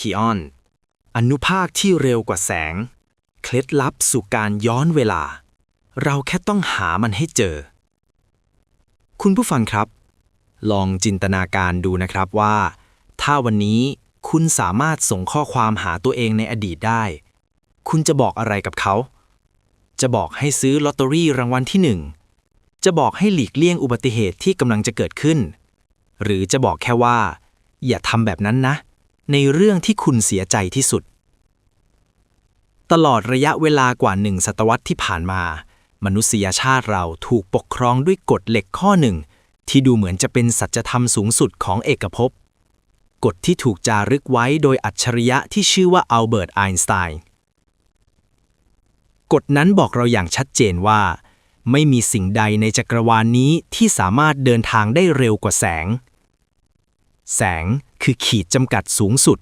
คิออน อนุภาคที่เร็วกว่าแสง เคล็ดลับสู่การย้อนเวลา เราแค่ต้องหามันให้เจอ คุณผู้ฟังครับ ลองจินตนาการดูนะครับว่า ถ้าวันนี้คุณสามารถส่งข้อความหาตัวเองในอดีตได้ คุณจะบอกอะไรกับเขา จะบอกให้ซื้อลอตเตอรี่รางวัลที่หนึ่ง จะบอกให้หลีกเลี่ยงอุบัติเหตุที่กำลังจะเกิดขึ้น หรือจะบอกแค่ว่า อย่าทำแบบนั้นนะ ในเรื่องที่คุณเสียใจที่สุด ตลอดระยะเวลากว่าหนึ่งศตวรรษที่ผ่านมา มนุษยชาติเราถูกปกครองด้วยกฎเหล็กข้อหนึ่ง ที่ดูเหมือนจะเป็นสัจธรรมสูงสุดของเอกภพกฎที่ถูกจารึกไว้โดยอัจฉริยะที่ชื่อว่าอัลเบิร์ตไอน์สไตน์กฎนั้นบอกเราอย่างชัดเจนว่า ไม่มีสิ่งใดในจักรวาลนนี้ที่สามารถเดินทางได้เร็วกว่าแสง แสงคือขีดจำกัดสูงสุด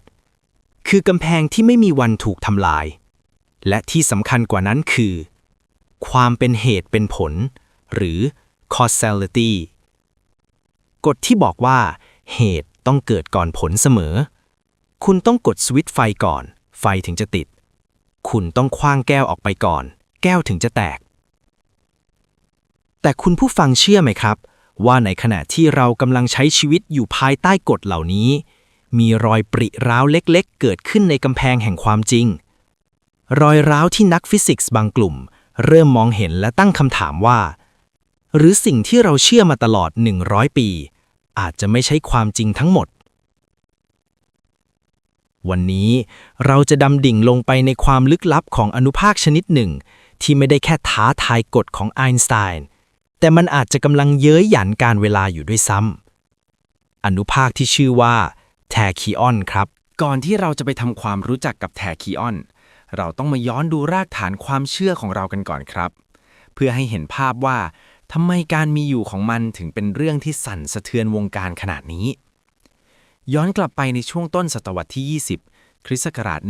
คือกำแพงที่ไม่มีวันถูกทำลาย และที่สำคัญกว่านั้นคือ ความเป็นเหตุเป็นผล หรือ causality กฎที่บอกว่า เหตุต้องเกิดก่อนผลเสมอ คุณต้องกดสวิตช์ไฟก่อน ไฟถึงจะติด คุณต้องคว้างแก้วออกไปก่อน แก้วถึงจะแตก แต่คุณผู้ฟังเชื่อไหมครับ ว่าในขณะที่เรากำลังใช้ชีวิตอยู่ภายใต้กฎเหล่านี้ มีรอยปริร้าวเล็กๆ เกิดขึ้นในกำแพงแห่งความจริง รอยร้าวที่นักฟิสิกส์บางกลุ่ม เริ่มมองเห็นและตั้งคำถามว่า หรือสิ่งที่เราเชื่อมาตลอด 100 ปี อาจจะไม่ใช่ความจริงทั้งหมด วันนี้เราจะดำดิ่งลงไปในความลึกลับของอนุภาคชนิดหนึ่ง ที่ไม่ได้แค่ท้าทายกฎของไอน์สไตน์ แต่มันอาจจะกำลังเย้ยหยันการเวลาอยู่ด้วยซ้ำอนุภาคที่ชื่อว่าแทคิออนครับ ก่อนที่เราจะไปทำความรู้จักกับแทคีออน เราต้องมาย้อนดูรากฐานความเชื่อของเรากันก่อนครับ เพื่อให้เห็นภาพว่าทำไมการมีอยู่ของมันถึงเป็นเรื่องที่สั่นสะเทือนวงการขนาดนี้ ย้อนกลับไปในช่วงต้นศตวรรษที่ 20 คริสต์ศักราช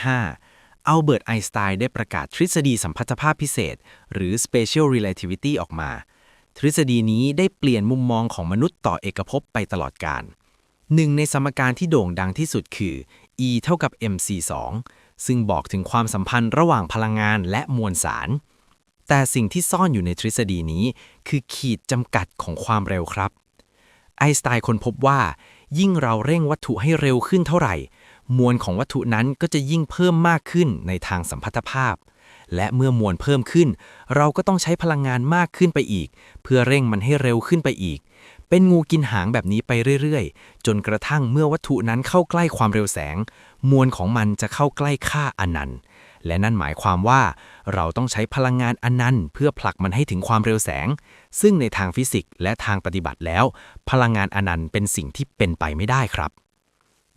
1905 อัลเบิร์ตไอน์สไตน์ได้ประกาศทฤษฎีสัมพัทธภาพพิเศษ หรือ special relativity ออกมา ทฤษฎีนี้ได้เปลี่ยนมุมมองของมนุษย์ต่อเอกภพไปตลอดกาลหนึ่งในสมการที่โด่งดังที่สุดคือ E เท่ากับ mc2 ซึ่งบอกถึงความสัมพันธ์ระหว่างพลังงานและมวลสาร แต่สิ่งที่ซ่อนอยู่ในทฤษฎีนี้ คือขีดจำกัดของความเร็วครับ ไอน์สไตน์ค้นพบว่า ยิ่งเราเร่งวัตถุให้เร็วขึ้นเท่าไหร่ มวลของวัตถุนั้นก็จะยิ่งเพิ่มมากขึ้นในทางสัมพัทธภาพ และเมื่อมวลเพิ่มขึ้น เราก็ต้องใช้พลังงานมากขึ้นไปอีก เพื่อเร่งมันให้เร็วขึ้นไปอีก เป็นงูกินหางแบบนี้ไปเรื่อยๆ จนกระทั่งเมื่อวัตถุนั้นเข้าใกล้ความเร็วแสง มวลของมันจะเข้าใกล้ค่าอนันต์และนั่นหมายความว่า เราต้องใช้พลังงานอนันต์เพื่อผลักมันให้ถึงความเร็วแสง ซึ่งในทางฟิสิกส์และทางปฏิบัติแล้ว พลังงานอนันต์เป็นสิ่งที่เป็นไปไม่ได้ครับ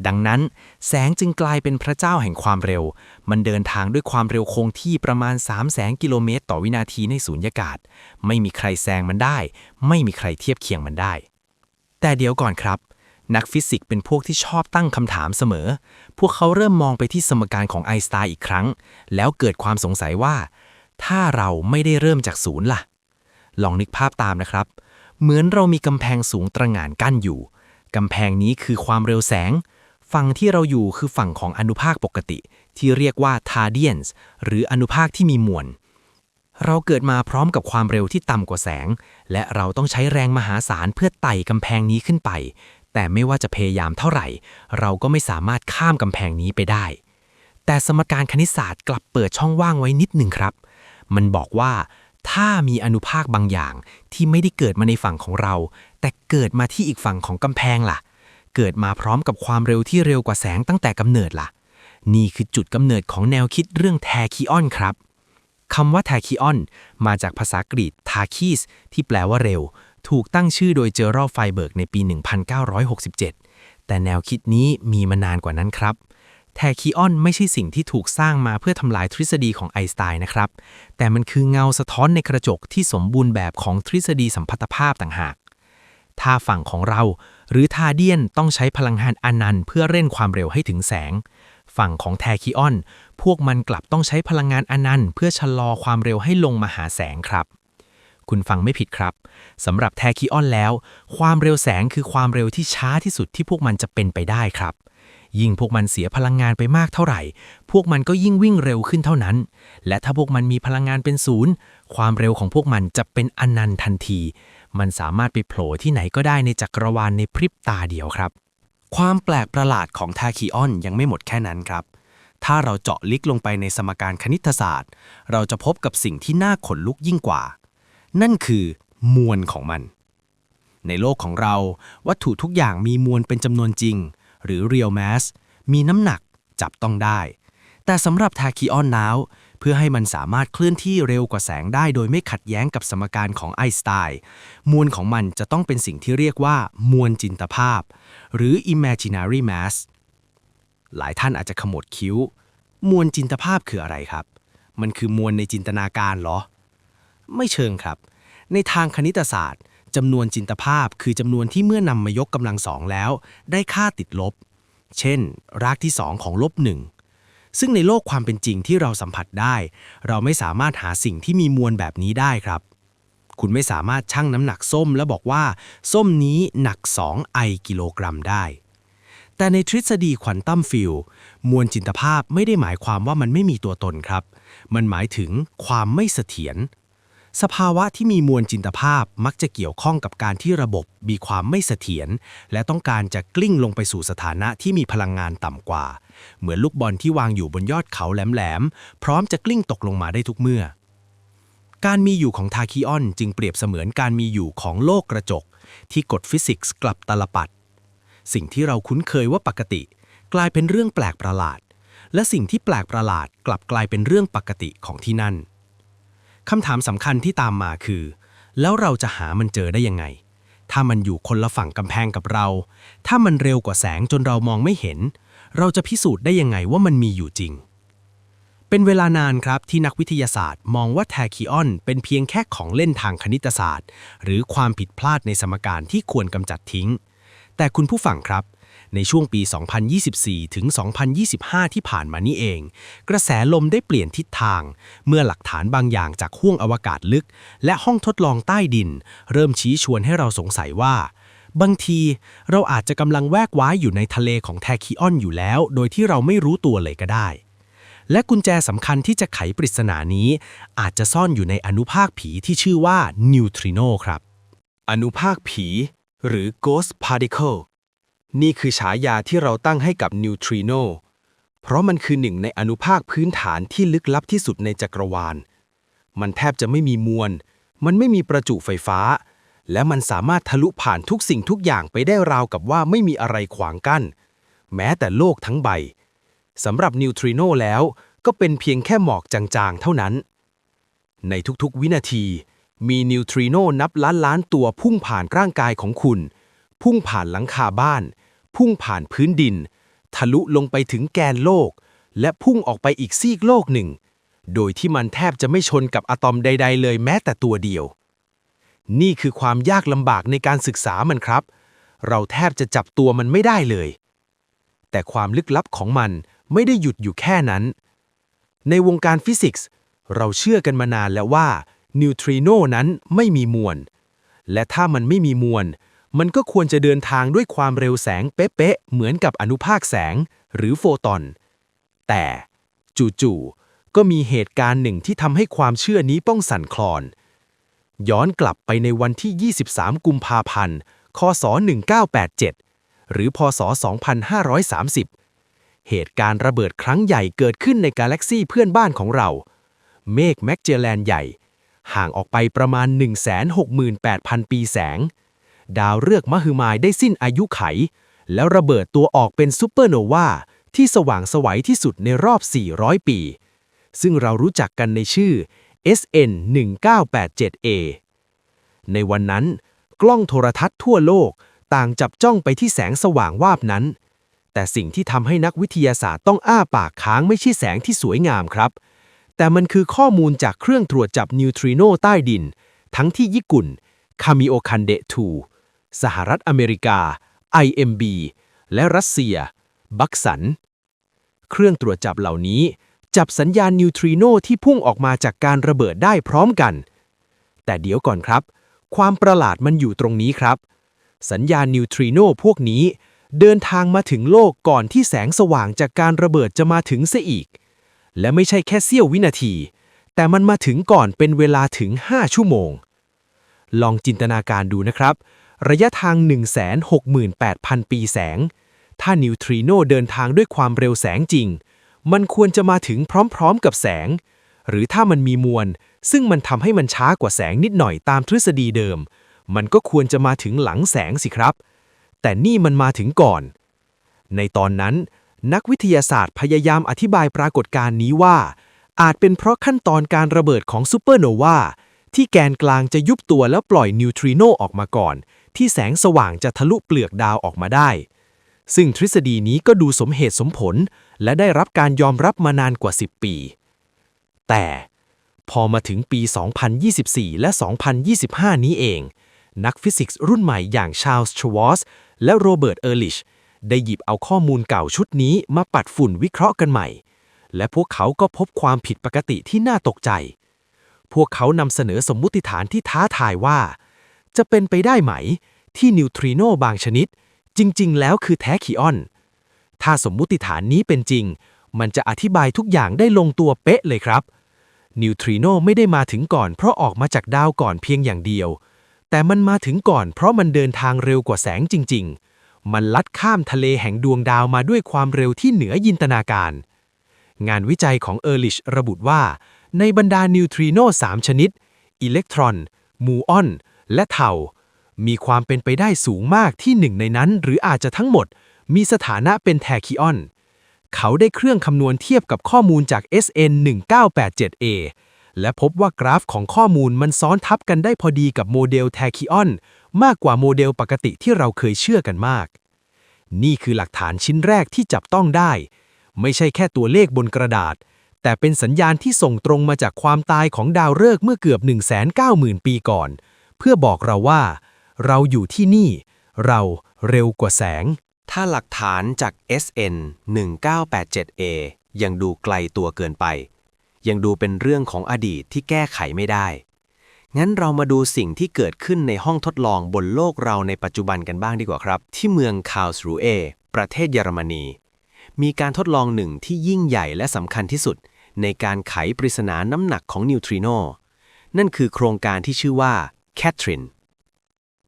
ดังนั้นแสงจึงกลายเป็นพระเจ้าแห่งความเร็ว มันเดินทางด้วยความเร็วคงที่ประมาณ 3 0 0แสนกิโลเมตร ต่อวินาทีในสูญญากาศ ไม่มีใครแซงมันได้ ไม่มีใครเทียบเคียงมันได้ แต่เดี๋ยวก่อนครับ นักฟิสิกส์เป็นพวกที่ชอบตั้งคำถามเสมอ พวกเขาเริ่มมองไปที่สมการของไอน์สไตน์อีกครั้ง แล้วเกิดความสงสัยว่า ถ้าเราไม่ได้เริ่มจากศูนย์ล่ะ ลองนึกภาพตามนะครับ เหมือนเรามีกำแพงสูงตระหง่านกั้นอยู่กำแพงนี้คือความเร็วแสง ฝั่งที่เราอยู่คือฝั่งของอนุภาคปกติ ที่เรียกว่า Tardians หรืออนุภาคที่มีมวล เราเกิดมาพร้อมกับความเร็วที่ต่ำกว่าแสง และเราต้องใช้แรงมหาศาลเพื่อไต่กำแพงนี้ขึ้นไป แต่ไม่ว่าจะพยายามเท่าไหร่ เราก็ไม่สามารถข้ามกำแพงนี้ไปได้ แต่สมการคณิตศาสตร์กลับเปิดช่องว่างไว้นิดหนึ่งครับ มันบอกว่า ถ้ามีอนุภาคบางอย่างที่ไม่ได้เกิดมาในฝั่งของเรา แต่เกิดมาที่อีกฝั่งของกำแพงล่ะ เกิดมาพร้อมกับความเร็วที่เร็วกว่าแสงตั้งแต่กำเนิดล่ะ นี่คือจุดกำเนิดของแนวคิดเรื่องแทคิออนครับคำว่าแทคิออนมาจากภาษากรีกทาคีสที่แปลว่าเร็ว ถูกตั้งชื่อโดยเจอรัลไฟเบิร์กในปี 1967 แต่แนวคิดนี้มีมานานกว่านั้นครับแทคิออนไม่ใช่สิ่งที่ถูกสร้างมาเพื่อทำลายทฤษฎีของไอน์สไตน์นะครับ แต่มันคือเงาสะท้อนในกระจกที่สมบูรณ์แบบของทฤษฎีสัมพัทธภาพต่างหาก ถ้าฝั่งของเรา หรือทาเดียนต้องใช้พลังงานอนันต์เพื่อเร่งความเร็วให้ถึงแสง ฝั่งของแทคิออน พวกมันกลับต้องใช้พลังงานอนันต์เพื่อชะลอความเร็วให้ลงมาหาแสงครับ คุณฟังไม่ผิดครับสำหรับแทคิออนแล้ว ความเร็วแสงคือความเร็วที่ช้าที่สุดที่พวกมันจะเป็นไปได้ครับยิ่งพวกมันเสียพลังงานไปมากเท่าไหร่ พวกมันก็ยิ่งวิ่งเร็วขึ้นเท่านั้น และถ้าพวกมันมีพลังงานเป็นศูนย์ ความเร็วของพวกมันจะเป็นอนันต์ทันที มันสามารถไปโผล่ที่ไหนก็ได้ในจักรวาลในพริบตาเดียวครับ ความแปลกประหลาดของทาคิออนยังไม่หมดแค่นั้นครับ ถ้าเราเจาะลึกลงไปในสมการคณิตศาสตร์ เราจะพบกับสิ่งที่น่าขนลุกยิ่งกว่า นั่นคือ มวลของมัน ในโลกของเรา วัตถุทุกอย่างมีมวลเป็นจำนวนจริง หรือ real mass มีน้ำหนักจับต้องได้ แต่สำหรับทาคิออนนาว เพื่อให้มันสามารถเคลื่อนที่เร็วกว่าแสงได้โดยไม่ขัดแย้งกับสมการของไอน์สไตน์มวลของมันจะต้องเป็นสิ่งที่เรียกว่า มวลจินตภาพ หรือ imaginary mass หลายท่านอาจจะขมวดคิ้ว มวลจินตภาพคืออะไรครับ มันคือมวลในจินตนาการเหรอ ไม่เชิงครับ ในทางคณิตศาสตร์จำนวนจินตภาพคือจำนวนที่เมื่อนำมายกกำลังสองแล้ว ได้ค่าติดลบ เช่น รากที่2ของลบหนึ่ง ซึ่งในโลกความเป็นจริงที่เราสัมผัสได้ เราไม่สามารถหาสิ่งที่มีมวลแบบนี้ได้ครับ คุณไม่สามารถชั่งน้ำหนักส้มแล้วบอกว่า ส้มนี้หนัก 2 ไอกิโลกรัมได้ แต่ในทฤษฎีควอนตัมฟิล์มวลจินตภาพไม่ได้หมายความว่ามันไม่มีตัวตนครับ มันหมายถึงความไม่เสถียรสภาวะที่มีมวลจินตภาพมักจะเกี่ยวข้องกับการที่ระบบมีความไม่เสถียรและต้องการจะกลิ้งลงไปสู่สถานะที่มีพลังงานต่ำกว่า เหมือนลูกบอลที่วางอยู่บนยอดเขาแหลมๆ พร้อมจะกลิ้งตกลงมาได้ทุกเมื่อ การมีอยู่ของทาคิออนจึงเปรียบเสมือนการมีอยู่ของโลกกระจก ที่กฎฟิสิกส์กลับตลปัด สิ่งที่เราคุ้นเคยว่าปกติ กลายเป็นเรื่องแปลกประหลาด และสิ่งที่แปลกประหลาดกลับกลายเป็นเรื่องปกติของที่นั่นคำถามสำคัญที่ตามมาคือ แล้วเราจะหามันเจอได้ยังไงถ้ามันอยู่คนละฝั่งกำแพงกับเรา ถ้ามันเร็วกว่าแสงจนเรามองไม่เห็น เราจะพิสูจน์ได้ยังไงว่ามันมีอยู่จริง เป็นเวลานานครับที่นักวิทยาศาสตร์ มองว่าแทคิออนเป็นเพียงแค่ของเล่นทางคณิตศาสตร์ หรือความผิดพลาดในสมการที่ควรกำจัดทิ้ง แต่คุณผู้ฟังครับในช่วงปี 2024 ถึง 2025 ที่ผ่านมานี่เอง กระแสลมได้เปลี่ยนทิศทาง เมื่อหลักฐานบางอย่างจากห้วงอวกาศลึก และห้องทดลองใต้ดิน เริ่มชี้ชวนให้เราสงสัยว่า บางทีเราอาจจะกำลังแวกว้ายอยู่ในทะเลของแทคิออนอยู่แล้ว โดยที่เราไม่รู้ตัวเลยก็ได้ และกุญแจสำคัญที่จะไขปริศนานี้ อาจจะซ่อนอยู่ในอนุภาคผีที่ชื่อว่านิวทริโนครับ อนุภาคผี หรือ Ghost Particle นี่คือฉายาที่เราตั้งให้กับนิวทริโนเพราะมันคือหนึ่งในอนุภาคพื้นฐานที่ลึกลับที่สุดในจักรวาล มันแทบจะไม่มีมวล มันไม่มีประจุไฟฟ้า และมันสามารถทะลุผ่านทุกสิ่งทุกอย่างไปได้ราวกับว่าไม่มีอะไรขวางกั้น แม้แต่โลกทั้งใบสำหรับนิวทริโนแล้วก็เป็นเพียงแค่หมอกจางๆ เท่านั้น ในทุกๆวินาที มีนิวทริโนนับล้านล้านตัวพุ่งผ่านร่างกายของคุณ พุ่งผ่านหลังคาบ้าน พุ่งผ่านพื้นดิน ทะลุลงไปถึงแกนโลก และพุ่งออกไปอีกซีกโลกหนึ่ง โดยที่มันแทบจะไม่ชนกับอะตอมใด ๆ เลยแม้แต่ตัวเดียว นี่คือความยากลำบากในการศึกษามันครับ เราแทบจะจับตัวมันไม่ได้เลย แต่ความลึกลับของมันไม่ได้หยุดอยู่แค่นั้น ในวงการฟิสิกส์ เราเชื่อกันมานานแล้วว่านิวทริโนนั้นไม่มีมวล และถ้ามันไม่มีมวล มันก็ควรจะเดินทางด้วยความเร็วแสงเป๊ะๆ เหมือนกับอนุภาคแสงหรือโฟตอน แต่จู่ๆ ก็มีเหตุการณ์หนึ่งที่ทำให้ความเชื่อนี้ต้องสั่นคลอน ย้อนกลับไปในวันที่ 23 กุมภาพันธ์ คศ 1987 หรือพศ 2530 เหตุการณ์ระเบิดครั้งใหญ่เกิดขึ้นในกาแล็กซีเพื่อนบ้านของเรา เมฆแมกเจลแลนใหญ่ ห่างออกไปประมาณ 168,000 ปีแสง ดาวฤกษ์มหึมายได้สิ้นอายุไข แล้วระเบิดตัวออกเป็นซูเปอร์โนวาที่สว่างสวัยที่สุดในรอบ 400 ปี ซึ่งเรารู้จักกันในชื่อ SN 1987A ในวันนั้น กล้องโทรทัศน์ทั่วโลกต่างจับจ้องไปที่แสงสว่างวาบนั้น แต่สิ่งที่ทำให้นักวิทยาศาสตร์ต้องอ้าปากค้างไม่ใช่แสงที่สวยงามครับ แต่มันคือข้อมูลจากเครื่องตรวจจับนิวทริโนใต้ดิน ทั้งที่ญี่ปุ่นคามิโอคันเด2สหรัฐอเมริกา IMB และรัสเซีย บักสัน เครื่องตรวจจับเหล่านี้ จับสัญญาณนิวทริโนที่พุ่งออกมาจากการระเบิดได้พร้อมกัน แต่เดี๋ยวก่อนครับ ความประหลาดมันอยู่ตรงนี้ครับ สัญญาณนิวทริโนพวกนี้ เดินทางมาถึงโลกก่อนที่แสงสว่างจากการระเบิดจะมาถึงเสียอีก และไม่ใช่แค่เสี้ยววินาที แต่มันมาถึงก่อนเป็นเวลาถึง 5 ชั่วโมง ลองจินตนาการดูนะครับ ระยะทาง 168,000 ปีแสง ถ้านิวทริโนเดินทางด้วยความเร็วแสงจริง มันควรจะมาถึงพร้อมๆกับแสง หรือถ้ามันมีมวล ซึ่งมันทำให้มันช้ากว่าแสงนิดหน่อยตามทฤษฎีเดิม มันก็ควรจะมาถึงหลังแสงสิครับ แต่นี่มันมาถึงก่อน ในตอนนั้น นักวิทยาศาสตร์พยายามอธิบายปรากฏการณ์นี้ว่า อาจเป็นเพราะขั้นตอนการระเบิดของซูเปอร์โนวาที่แกนกลางจะยุบตัวแล้วปล่อยนิวทริโนออกมาก่อน ที่แสงสว่างจะทะลุเปลือกดาวออกมาได้ ซึ่งทฤษฎีนี้ก็ดูสมเหตุสมผล และได้รับการยอมรับมานานกว่า 10 ปี แต่พอมาถึงปี 2024 และ 2025 นี้เอง นักฟิสิกส์รุ่นใหม่อย่างชาลส์ชวอสและโรเบิร์ต เออร์ลิช ได้หยิบเอาข้อมูลเก่าชุดนี้มาปัดฝุ่นวิเคราะห์กันใหม่ และพวกเขาก็พบความผิดปกติที่น่าตกใจ พวกเขานำเสนอสมมุติฐานที่ท้าทายว่า จะเป็นไปได้ไหมที่นิวทริโนบางชนิด จริง ๆ แล้วคือแท้คีออน ถ้าสมมุติฐานนี้เป็นจริง มันจะอธิบายทุกอย่างได้ลงตัวเป๊ะเลยครับ นิวทริโนไม่ได้มาถึงก่อนเพราะออกมาจากดาวก่อนเพียงอย่างเดียว แต่มันมาถึงก่อนเพราะมันเดินทางเร็วกว่าแสงจริง ๆ มันลัดข้ามทะเลแห่งดวงดาวมาด้วยความเร็วที่เหนือจินตนาการ งานวิจัยของเออร์ลิชระบุว่า ในบรรดานิวทริโน3ชนิด อิเล็กตรอน มูออน และเทา มีความเป็นไปได้สูงมากที่หนึ่งในนั้นหรืออาจจะทั้งหมด มีสถานะเป็นแทคิออน เขาได้เครื่องคำนวณเทียบกับข้อมูลจาก SN 1987A และพบว่ากราฟของข้อมูลมันซ้อนทับกันได้พอดีกับโมเดลแทคิออนมากกว่าโมเดลปกติที่เราเคยเชื่อกันมาก นี่คือหลักฐานชิ้นแรกที่จับต้องได้ ไม่ใช่แค่ตัวเลขบนกระดาษ แต่เป็นสัญญาณที่ส่งตรงมาจากความตายของดาวฤกษ์เมื่อเกือบ 190,000 ปีก่อน เพื่อบอกเราว่า เราอยู่ที่นี่ เราเร็วกว่าแสง ถ้าหลักฐานจาก SN 1987A ยังดูไกลตัวเกินไป ยังดูเป็นเรื่องของอดีตที่แก้ไขไม่ได้ งั้นเรามาดูสิ่งที่เกิดขึ้นในห้องทดลองบนโลกเราในปัจจุบันกันบ้างดีกว่าครับ ที่เมืองคาลสรูเอ ประเทศเยอรมนี มีการทดลองหนึ่งที่ยิ่งใหญ่และสำคัญที่สุด ในการไขปริศนาน้ำหนักของนิวทริโน นั่นคือโครงการที่ชื่อว่าแคทริน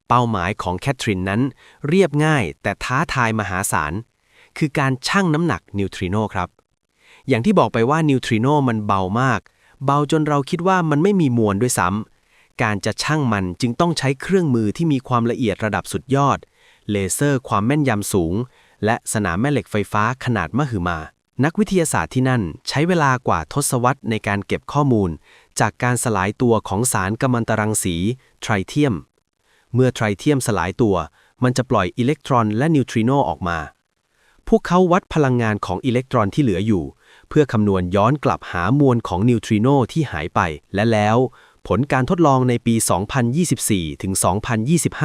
เป้าหมายของแคทรินนั้น เรียบง่ายแต่ท้าทายมหาศาล คือการชั่งน้ำหนักนิวทริโนครับ อย่างที่บอกไปว่านิวทริโนมันเบามาก เบาจนเราคิดว่ามันไม่มีมวลด้วยซ้ำการจะชั่งมันจึงต้องใช้เครื่องมือที่มีความละเอียดระดับสุดยอด เลเซอร์ความแม่นยำสูง และสนามแม่เหล็กไฟฟ้าขนาดมหึมา นักวิทยาศาสตร์ที่นั่นใช้เวลากว่าทศวรรษในการเก็บข้อมูล จากการสลายตัวของสารกัมมันตรังสี ไทรเทียม เมื่อไทรเทียมสลายตัว มันจะปล่อยอิเล็กตรอนและนิวทริโนออกมา พวกเขาวัดพลังงานของอิเล็กตรอนที่เหลืออยู่ เพื่อคำนวณย้อนกลับหามวลของนิวทริโนที่หายไป และแล้ว ผลการทดลองในปี 2024 ถึง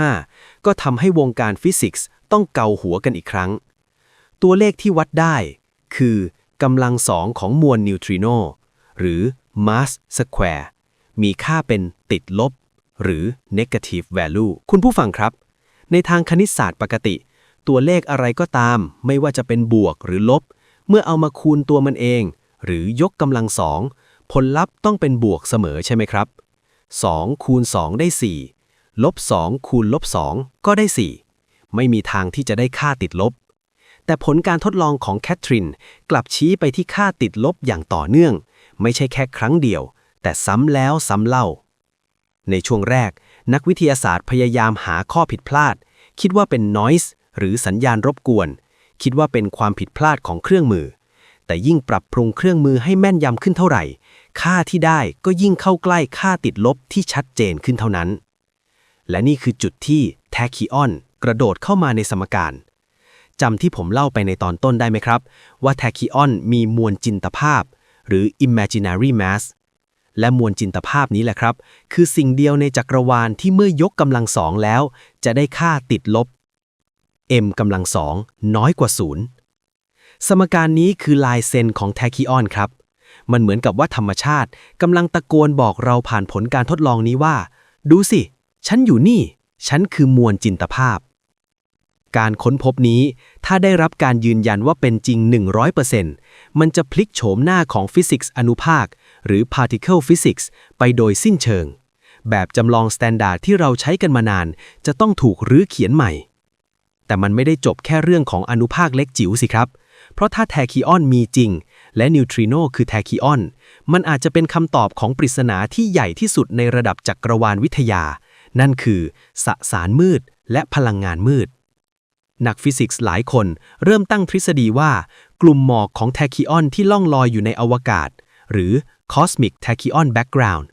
2025 ก็ทำให้วงการฟิสิกส์ต้องเกาหัวกันอีกครั้ง ตัวเลขที่วัดได้ คือกำลังสองของมวลนิวทริโนหรือ mass square มีค่าเป็นติดลบ หรือ negative value คุณผู้ฟังครับ ในทางคณิตศาสตร์ปกติ ตัวเลขอะไรก็ตาม ไม่ว่าจะเป็นบวกหรือลบ เมื่อเอามาคูณตัวมันเอง หรือยกกำลังสองผลลัพธ์ต้องเป็นบวกเสมอใช่ไหมครับ 2 คูณ 2 ได้ 4 ลบ 2 คูณลบ 2 ก็ได้ 4 ไม่มีทางที่จะได้ค่าติดลบ แต่ผลการทดลองของแคทรินกลับชี้ไปที่ค่าติดลบอย่างต่อเนื่อง ไม่ใช่แค่ครั้งเดียว แต่ซ้ำแล้วซ้ำเล่า ในช่วงแรก นักวิทยาศาสตร์พยายามหาข้อผิดพลาด คิดว่าเป็น noise หรือสัญญาณรบกวน คิดว่าเป็นความผิดพลาดของเครื่องมือ แต่ยิ่งปรับปรุงเครื่องมือให้แม่นยำขึ้นเท่าไหร่ ค่าที่ได้ก็ยิ่งเข้าใกล้ค่าติดลบที่ชัดเจนขึ้นเท่านั้น และนี่คือจุดที่แทคิออนกระโดดเข้ามาในสมการจำที่ผมเล่าไปในตอนต้นได้ไหมครับ ว่าแทคิออนมีมวลจินตภาพ หรือ imaginary mass และมวลจินตภาพนี้แหละครับ คือสิ่งเดียวในจักรวาลที่เมื่อยกกำลังสองแล้ว จะได้ค่าติดลบ m กำลังสองน้อยกว่าศูนย์สมการนี้คือลายเซนของแทคิออนครับ มันเหมือนกับว่าธรรมชาติกำลังตะโกนบอกเราผ่านผลการทดลองนี้ว่า ดูสิ ฉันอยู่นี่ ฉันคือมวลจินตภาพ การค้นพบนี้ ถ้าได้รับการยืนยันว่าเป็นจริง 100%มันจะพลิกโฉมหน้าของฟิสิกส์อนุภาค หรือ particle physics ไปโดยสิ้นเชิง แบบจำลองสแตนดาร์ดที่เราใช้กันมานาน จะต้องถูกรื้อเขียนใหม่ แต่มันไม่ได้จบแค่เรื่องของอนุภาคเล็กจิ๋วสิครับ เพราะถ้าแทคิออนมีจริง และนิวทริโนคือแทคิออน มันอาจจะเป็นคำตอบของปริศนาที่ใหญ่ที่สุดในระดับจักรวาลวิทยา นั่นคือสสารมืดและพลังงานมืด นักฟิสิกส์หลายคนเริ่มตั้งทฤษฎีว่า กลุ่มหมอกของแทคิออนที่ล่องลอยอยู่ในอวกาศ หรือ Cosmic Tachyon Background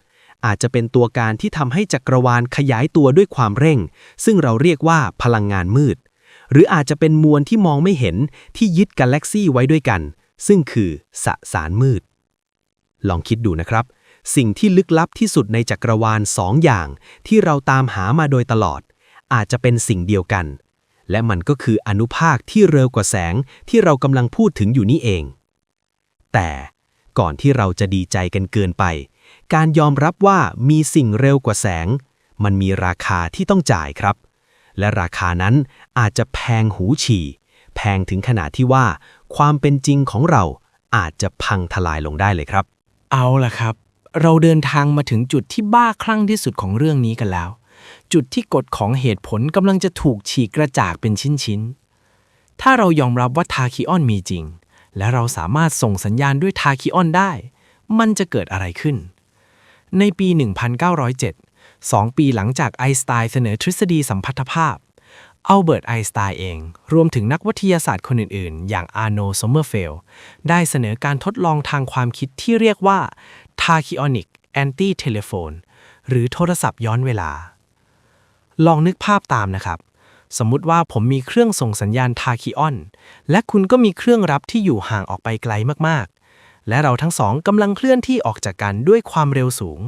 อาจจะเป็นตัวการที่ทำให้จักรวาลขยายตัวด้วยความเร่ง ซึ่งเราเรียกว่าพลังงานมืด หรืออาจจะเป็นมวลที่มองไม่เห็นที่ยึดกาแล็กซี่ไว้ด้วยกัน ซึ่งคือสสารมืด ลองคิดดูนะครับ สิ่งที่ลึกลับที่สุดในจักรวาลสองอย่าง ที่เราตามหามาโดยตลอด อาจจะเป็นสิ่งเดียวกัน และมันก็คืออนุภาคที่เร็วกว่าแสงที่เรากำลังพูดถึงอยู่นี่เอง แต่ก่อนที่เราจะดีใจกันเกินไป การยอมรับว่ามีสิ่งเร็วกว่าแสง มันมีราคาที่ต้องจ่ายครับ และราคานั้นอาจจะแพงหูฉี่ แพงถึงขนาดที่ว่า ความเป็นจริงของเราอาจจะพังทลายลงได้เลยครับ เอาล่ะครับ เราเดินทางมาถึงจุดที่บ้าคลั่งที่สุดของเรื่องนี้กันแล้ว จุดที่กฎของเหตุผลกำลังจะถูกฉีกกระจากเป็นชิ้นๆ ถ้าเรายอมรับว่าทาคิออนมีจริง และเราสามารถส่งสัญญาณด้วยทาคิออนได้ มันจะเกิดอะไรขึ้น ในปี 1907 สองปีหลังจากไอน์สไตน์เสนอทฤษฎีสัมพัทธภาพอัลเบิร์ตไอน์สไตน์เอง รวมถึงนักวิทยาศาสตร์คนอื่น ๆ อย่างอาร์โนซอมเมอร์เฟล ได้เสนอการทดลองทางความคิดที่เรียกว่า Tachyonic Anti-Telephone หรือโทรศัพท์ย้อนเวลา ลองนึกภาพตามนะครับ สมมุติว่าผมมีเครื่องส่งสัญญาณทาคิออน และคุณก็มีเครื่องรับที่อยู่ห่างออกไปไกลมากๆ และเราทั้งสองกำลังเคลื่อนที่ออกจากกันด้วยความเร็วสูง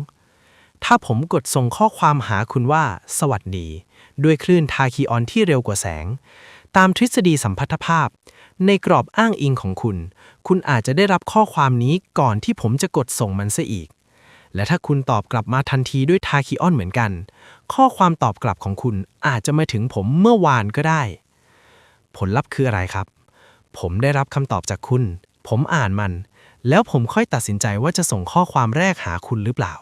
ถ้าผมกดส่งข้อความหาคุณว่า สวัสดี ด้วยคลื่นทาคีออนที่เร็วกว่าแสง ตามทฤษฎีสัมพัทธภาพ ในกรอบอ้างอิงของคุณ คุณอาจจะได้รับข้อความนี้ก่อนที่ผมจะกดส่งมันซะอีกและถ้าคุณตอบกลับมาทันทีด้วยทาคีออนเหมือนกัน ข้อความตอบกลับของคุณอาจจะมาถึงผมเมื่อวานก็ได้ ผลลัพธ์คืออะไรครับ ผมได้รับคำตอบจากคุณ ผมอ่านมัน แล้วผมค่อยตัดสินใจว่าจะส่งข้อความแรกหาคุณหรือเปล่า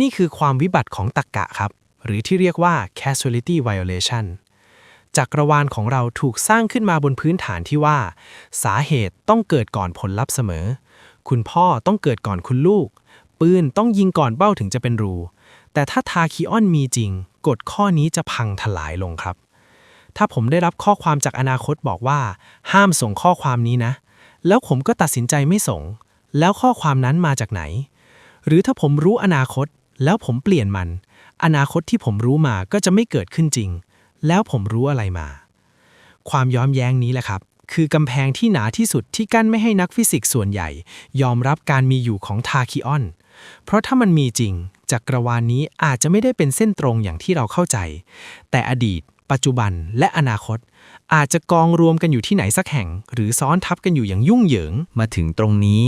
นี่คือความวิบัติของตรกกะครับ หรือที่เรียกว่า casualty violation จักรวาลของเราถูกสร้างขึ้นมาบนพื้นฐานที่ว่า สาเหตุต้องเกิดก่อนผลลัพธ์เสมอ คุณพ่อต้องเกิดก่อนคุณลูก ปืนต้องยิงก่อนเป้าถึงจะเป็นรู แต่ถ้าทาคิออนมีจริง กฎข้อนี้จะพังทลายลงครับ ถ้าผมได้รับข้อความจากอนาคตบอกว่า ห้ามส่งข้อความนี้นะ แล้วผมก็ตัดสินใจไม่ส่ง แล้วข้อความนั้นมาจากไหน หรือถ้าผมรู้อนาคต แล้วผมเปลี่ยนมัน อนาคตที่ผมรู้มาก็จะไม่เกิดขึ้นจริง แล้วผมรู้อะไรมา ความย้อมแย้งนี้แหละครับคือกำแพงที่หนาที่สุดที่กั้นไม่ให้นักฟิสิกส์ส่วนใหญ่ ยอมรับการมีอยู่ของทาคิออน เพราะถ้ามันมีจริง จักรวาลนี้อาจจะไม่ได้เป็นเส้นตรงอย่างที่เราเข้าใจ แต่อดีต ปัจจุบันและอนาคต อาจจะกองรวมกันอยู่ที่ไหนสักแห่ง หรือซ้อนทับกันอยู่อย่างยุ่งเหยิง มาถึงตรงนี้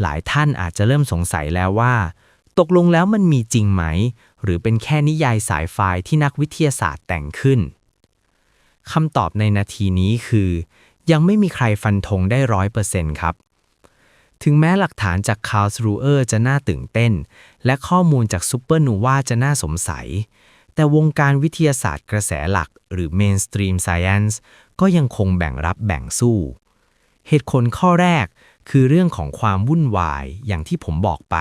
หลายท่านอาจจะเริ่มสงสัยแล้วว่า ตกลงแล้วมันมีจริงไหม หรือเป็นแค่นิยายสายไฟที่นักวิทยาศาสตร์แต่งขึ้นคำตอบในนาทีนี้คือ ยังไม่มีใครฟันธงได้ร้อยเปอร์เซ็นต์ครับ ถึงแม้หลักฐานจากคาร์ลส์รูเออร์จะน่าตื่นเต้น และข้อมูลจากซูเปอร์โนวาจะน่าสงสัย แต่วงการวิทยาศาสตร์กระแสหลัก หรือ Mainstream Science ก็ยังคงแบ่งรับแบ่งสู้ เหตุผลข้อแรกคือเรื่องของความวุ่นวายอย่างที่ผมบอกไป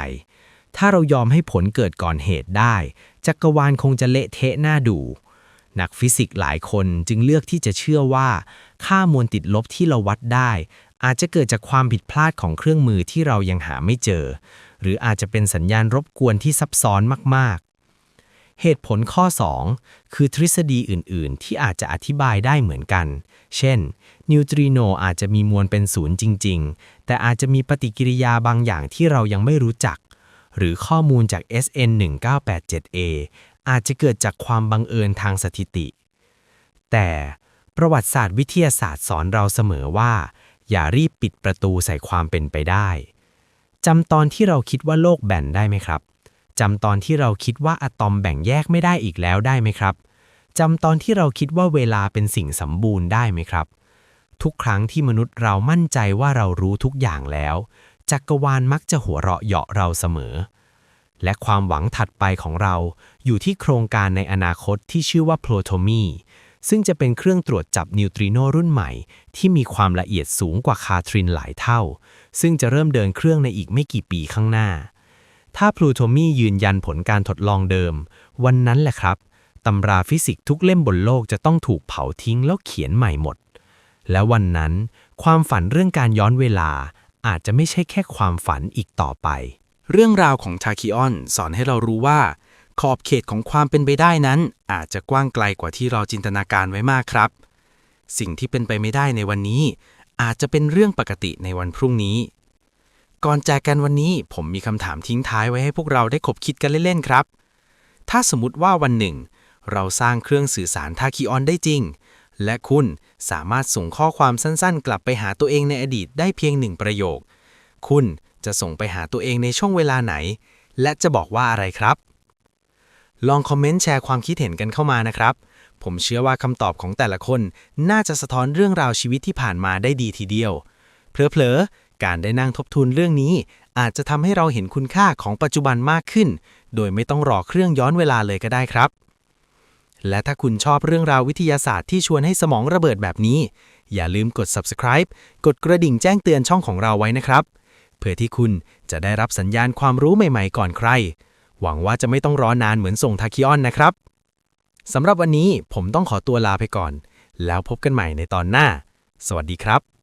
ถ้าเรายอมให้ผลเกิดก่อนเหตุได้ จักรวาลคงจะเละเทะหน้าดู นักฟิสิกส์หลายคนจึงเลือกที่จะเชื่อว่า ค่ามวลติดลบที่เราวัดได้ อาจจะเกิดจากความผิดพลาดของเครื่องมือที่เรายังหาไม่เจอ หรืออาจจะเป็นสัญญาณรบกวนที่ซับซ้อนมาก ๆ เหตุผลข้อ 2 คือทฤษฎีอื่น ๆ ที่อาจจะอธิบายได้เหมือนกัน เช่น นิวตริโนอาจจะมีมวลเป็นศูนย์จริง ๆ แต่อาจจะมีปฏิกิริยาบางอย่างที่เรายังไม่รู้จัก หรือข้อมูลจาก SN 1987A อาจจะเกิดจากความบังเอิญทางสถิติ แต่ประวัติศาสตร์วิทยาศาสตร์สอนเราเสมอว่า อย่ารีบปิดประตูใส่ความเป็นไปได้จำตอนที่เราคิดว่าโลกแบ่นได้ไหมครับจำตอนที่เราคิดว่าอะตอมแบ่งแยกไม่ได้อีกแล้วได้ไหมครับจำตอนที่เราคิดว่าเวลาเป็นสิ่งสมบูรณ์ได้ไหมครับ ทุกครั้งที่มนุษย์เรามั่นใจว่าเรารู้ทุกอย่างแล้ว จักรวาลมักจะหัวเราะเยาะเราเสมอ และความหวังถัดไปของเราอยู่ที่โครงการในอนาคตที่ชื่อว่า Plotomy ซึ่งจะเป็นเครื่องตรวจจับนิวตริโนรุ่นใหม่ ที่มีความละเอียดสูงกว่าคาทรินหลายเท่า ซึ่งจะเริ่มเดินเครื่องในอีกไม่กี่ปีข้างหน้า ถ้า Plotomy ยืนยันผลการทดลองเดิม วันนั้นแหละครับตำราฟิสิกส์ทุกเล่มบนโลกจะต้องถูกเผาทิ้งแล้วเขียนใหม่หมด และวันนั้น ความฝันเรื่องการย้อนเวลาอาจจะไม่ใช่แค่ความฝันอีกต่อไป เรื่องราวของทาคิออนสอนให้เรารู้ว่า ขอบเขตของความเป็นไปได้นั้น อาจจะกว้างไกลกว่าที่เราจินตนาการไว้มากครับ สิ่งที่เป็นไปไม่ได้ในวันนี้ อาจจะเป็นเรื่องปกติในวันพรุ่งนี้ ก่อนจากกันวันนี้ผมมีคำถามทิ้งท้ายไว้ให้พวกเราได้คบคิดกันเล่นๆครับ ถ้าสมมติว่าวันหนึ่ง เราสร้างเครื่องสื่อสารทาคิออนได้จริง และคุณสามารถส่งข้อความสั้นๆ กลับไปหาตัวเองในอดีตได้เพียงหนึ่งประโยค คุณจะส่งไปหาตัวเองในช่วงเวลาไหน และจะบอกว่าอะไรครับ ลองคอมเมนต์แชร์ความคิดเห็นกันเข้ามานะครับ ผมเชื่อว่าคำตอบของแต่ละคน น่าจะสะท้อนเรื่องราวชีวิตที่ผ่านมาได้ดีทีเดียว เพลอๆ การได้นั่งทบทวนเรื่องนี้ อาจจะทำให้เราเห็นคุณค่าของปัจจุบันมากขึ้น โดยไม่ต้องรอเครื่องย้อนเวลาเลยก็ได้ครับ และถ้าคุณชอบเรื่องราววิทยาศาสตร์ที่ชวนให้สมองระเบิดแบบนี้ อย่าลืมกด subscribe กดกระดิ่งแจ้งเตือนช่องของเราไว้นะครับ เพื่อที่คุณจะได้รับสัญญาณความรู้ใหม่ ๆ ก่อนใคร หวังว่าจะไม่ต้องรอนานเหมือนส่งทาคิออนนะครับสำหรับวันนี้ผมต้องขอตัวลาไปก่อน แล้วพบกันใหม่ในตอนหน้า สวัสดีครับ